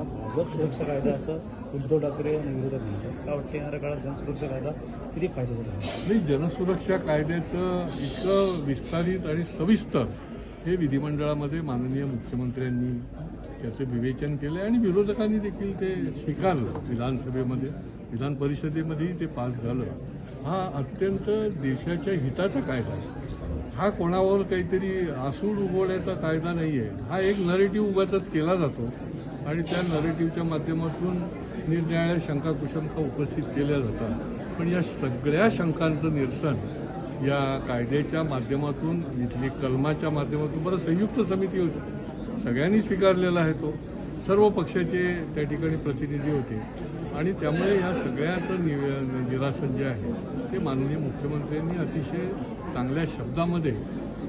हा भाजप सुरक्षा कायदा असं उद्धव ठाकरे आणि विरोधक म्हणतात का वाटतं येणाऱ्या काळात जनसुरक्षा कायदा किती फायद्याचा नाही जनसुरक्षा कायद्याचं इतकं विस्तारित आणि सविस्तर हे विधिमंडळामध्ये माननीय मुख्यमंत्र्यांनी त्याचं विवेचन केलं आणि विरोधकांनी देखील ते स्वीकारलं. विधानसभेमध्ये विधान परिषदेमध्येही ते पास झालं. हा अत्यंत देशाच्या हिताचा कायदा आहे. हा कोणावर काहीतरी आसूड उगवण्याचा कायदा नाही आहे हा एक नरेटिव्ह उगाच केला जातो. आणि त्या नरेटिव्हच्या माध्यमातून निरनिराळ्या शंका कुशंका उपस्थित केल्या जातात. पण या सगळ्या शंकांचं निरसन या कायद्याच्या माध्यमातून इथली कलमाच्या माध्यमातून बरं संयुक्त समिती होती. सगळ्यांनी स्वीकारलेला आहे तो. सर्व पक्षाचे त्या ठिकाणी प्रतिनिधी होते. आणि त्यामुळे या सगळ्याचं नि निरासन जे आहे ते माननीय मुख्यमंत्र्यांनी अतिशय चांगल्या शब्दामध्ये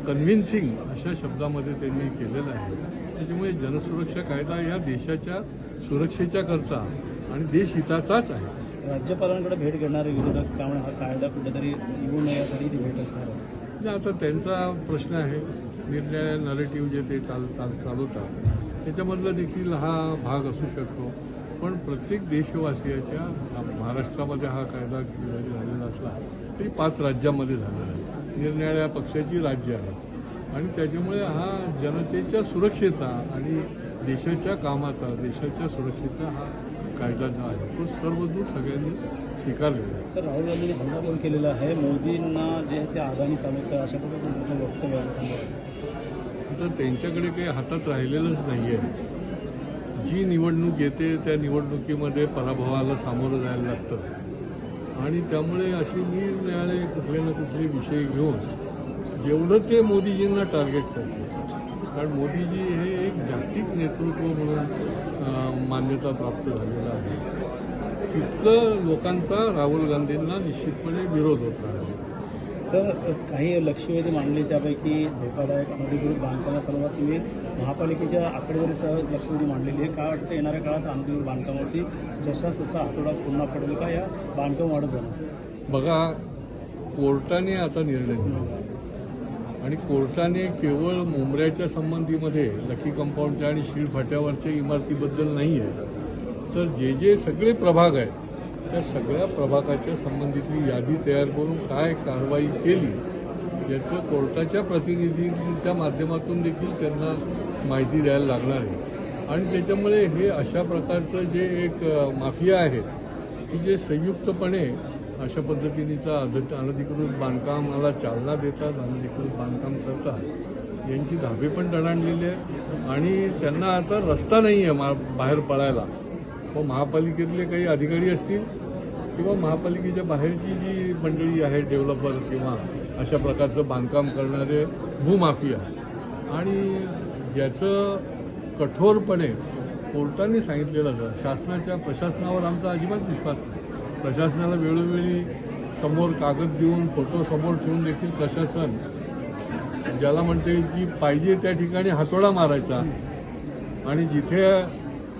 कन्व्हिन्सिंग अशा शब्दामध्ये त्यांनी केलेलं आहे. त्याच्यामुळे जनसुरक्षा कायदा या देशाच्या सुरक्षेच्या करता आणि देशहिताचाच आहे. राज्यपालांकडे भेट घेणारे विरोधक त्यामुळे हा कायदा कुठेतरी येऊ नये यासाठी ती भेट असणार आता त्यांचा प्रश्न आहे. निरनिराळ्या नरेटिव्ह जे ते चाल चाल चालवतात त्याच्यामधला देखील हा भाग असू शकतो. पण प्रत्येक देशवासियाच्या महाराष्ट्रामध्ये हा कायदा झालेला असला तरी पाच राज्यामध्ये झालेला आहे. निरनिराळ्या पक्षाची राज्य आहेत आणि त्याच्यामुळे हा जनतेच्या सुरक्षेचा आणि देशाच्या कामाचा देशाच्या सुरक्षेचा हा कायदा जो आहे तो सर्वदूर सगळ्यांनी स्वीकारलेला आहे. तर राहुल गांधींनी हल्ला पण केलेला आहे? मोदींना जे ते आगामी सामील अशा पद्धतीचं त्यांचं वक्तव्य आहे असं सांगत आता त्यांच्याकडे काही हातात राहिलेलंच नाही आहे जी निवडणूक येते त्या निवडणुकीमध्ये पराभवाला सामोरं जायला लागतं. आणि त्यामुळे अशी निरनिराळे कुठले ना कुठले विषय घेऊन जेवढं ते मोदीजींना टार्गेट करते कारण मोदीजी हे एक जागतिक नेतृत्व म्हणून मान्यता प्राप्त झालेलं आहे. तितकं लोकांचा राहुल गांधींना निश्चितपणे विरोध होत राहिला. सर काही लक्षवेधी मांडली त्यापैकी धोकादायक अनधिकृत बांधकामासंदर्भात तुम्ही महापालिकेच्या आकडेवारीसह लक्षवेधी मांडलेली आहे. का वाटतं येणाऱ्या काळात अनधिकृत बांधकामावरती जसा तसा हातोडा पुन्हा पडेल का? या बांधकाम वाढत जाणार. बघा कोर्टाने आता निर्णय दिला. आणि कोर्टाने केवळ मुंबऱ्याच्या संबंधीमध्ये लकी कंपाऊंडच्या आणि शीळ फाट्यावरच्या इमारतीबद्दल नाही आहे तर जे जे सगळे प्रभाग आहेत त्या सगळ्या प्रभागाच्या संबंधितली यादी तयार करून काय कारवाई केली याचं कोर्टाच्या प्रतिनिधींच्या माध्यमातून देखील त्यांना माहिती द्यायला लागणार आहे. आणि त्याच्यामुळे हे अशा प्रकारचं जे एक माफिया आहेत की जे संयुक्तपणे अशा पद्धतीनेचा अध- अनधिकृत बांधकामाला चालना देतात अनधिकृत बांधकाम करतात. यांची धाबे पण दणाणलेली आहेत आणि त्यांना आता रस्ता नाही आहे मा बाहेर पळायला व महापालिकेतले काही अधिकारी असतील किंवा महापालिकेच्या बाहेरची जी मंडळी आहे डेव्हलपर किंवा अशा प्रकारचं बांधकाम करणारे भूमाफिया. आणि याचं कठोरपणे कोर्टाने सांगितलेलं शासनाच्या प्रशासनावर आमचा अजिबात विश्वास नाही. प्रशासनाला वेळोवेळी समोर कागद देऊन फोटो समोर ठेवून देखील प्रशासन ज्याला म्हणते की पाहिजे त्या ठिकाणी हातोडा मारायचा. आणि जिथे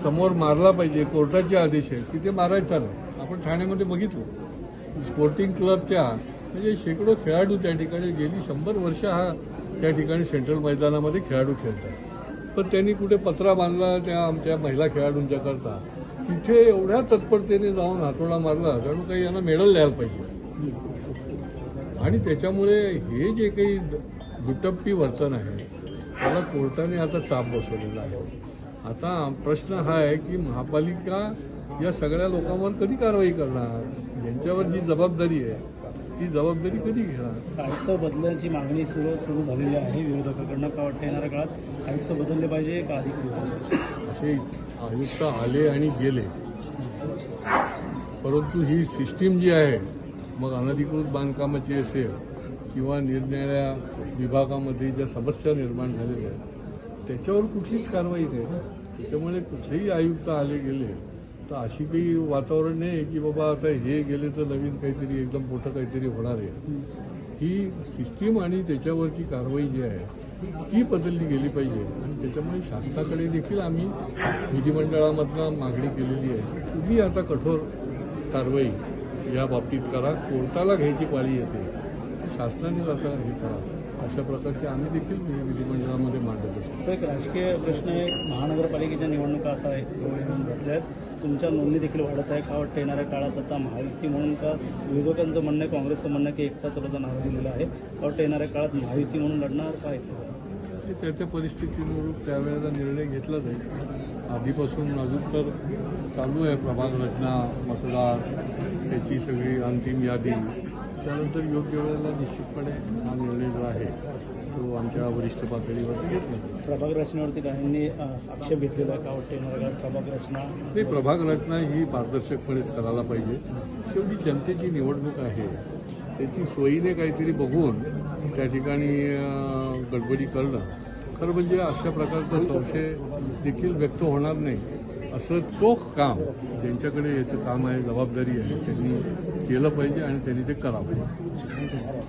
समोर मारला पाहिजे कोर्टाचे आदेश आहे तिथे मारायचा नाही. आपण ठाण्यामध्ये बघितलं. स्पोर्टिंग क्लबच्या म्हणजे शेकडो खेळाडू त्या ठिकाणी गेली. शंभर वर्ष हा त्या ठिकाणी सेंट्रल मैदानामध्ये खेळाडू खेळतात. पण त्यांनी कुठे पत्रा बांधला त्या आमच्या महिला खेळाडूंच्या करता? तिथे एवढ्या तत्परतेने जाऊन हातोडा मारला जणू काही यांना मेडल द्यायला पाहिजे. आणि त्याच्यामुळे हे जे काही दुटप्पी वर्तन आहे त्याला कोर्टाने आता चाप बसवलेला आहे. आता प्रश्न हा आहे की महापालिका या सगळ्या लोकांवर कधी कारवाई करणार? यांच्यावर जी जबाबदारी आहे ती जबाबदारी कधी घेणार? आयुक्त बदलण्याची मागणी सुरू सुरू झालेली आहे. विरोधकाकडनं का वाटतं येणाऱ्या काळात आयुक्त बदलले पाहिजे का अधिक असे आयुक्त आले आणि गेले. परंतु ही सिस्टीम जी आहे मग अनधिकृत बांधकामाची असेल किंवा निरनिराळ्या विभागामध्ये ज्या समस्या निर्माण झालेल्या आहेत त्याच्यावर कुठलीच कारवाई नाही त्याच्यामुळे कुठलेही आयुक्त आले गेले तर अशी काही वातावरण नाही की बाबा आता हे गेले तर नवीन काहीतरी एकदम मोठं काहीतरी होणार आहे. ही सिस्टीम आणि त्याच्यावरची कारवाई जी आहे ती बदलली गेली पाहिजे. आणि त्याच्यामुळे शासनाकडे देखील आम्ही विधिमंडळामधनं मागणी केलेली आहे. तुम्ही आता कठोर कारवाई या बाबतीत करा. कोर्टाला घ्यायची पाळी येते. शासनानेच आता हे करा. अशा प्रकारचे आम्ही देखील विधिमंडळामध्ये मांडत असतो. एक राजकीय प्रश्न आहे. महानगरपालिकेच्या निवडणुका आता आहेत. तुमच्या नोंदणी देखील वाढत आहे का? वाटतं येणाऱ्या काळात आता महायुती म्हणून का? विरोधकांचं म्हणणं आहे काँग्रेसचं म्हणणं की एकताच चलाचा नाव दिलेलं आहे. का वाटतं येणाऱ्या काळात महायुती म्हणून लढणार? काय? त्या त्या परिस्थितीनुरूप त्यावेळेला निर्णय घेतला जाईल आधीपासून अजून तर चालू आहे प्रभाग रचना मतदार त्याची सगळी अंतिम यादी. त्यानंतर योग्य वेळेला निश्चितपणे हा निर्णय जो आहे तो आमच्या वरिष्ठ पातळीवरती घेतला प्रभाग रचनेवरती काहींनी आक्षेप घेतलेला का वाटतं प्रभाग रचना नाही प्रभाग रचना ही पारदर्शकपणेच करायला पाहिजे. शेवटी जनतेची निवडणूक आहे. त्याची सोयीने काहीतरी बघून त्या ठिकाणी गडबडी करणं. खरं म्हणजे अशा प्रकारचा संशय देखील व्यक्त होणार नाही. असं चोख काम ज्यांच्याकडे याचं काम आहे जबाबदारी आहे त्यांनी केलं पाहिजे आणि त्यांनी ते करावं.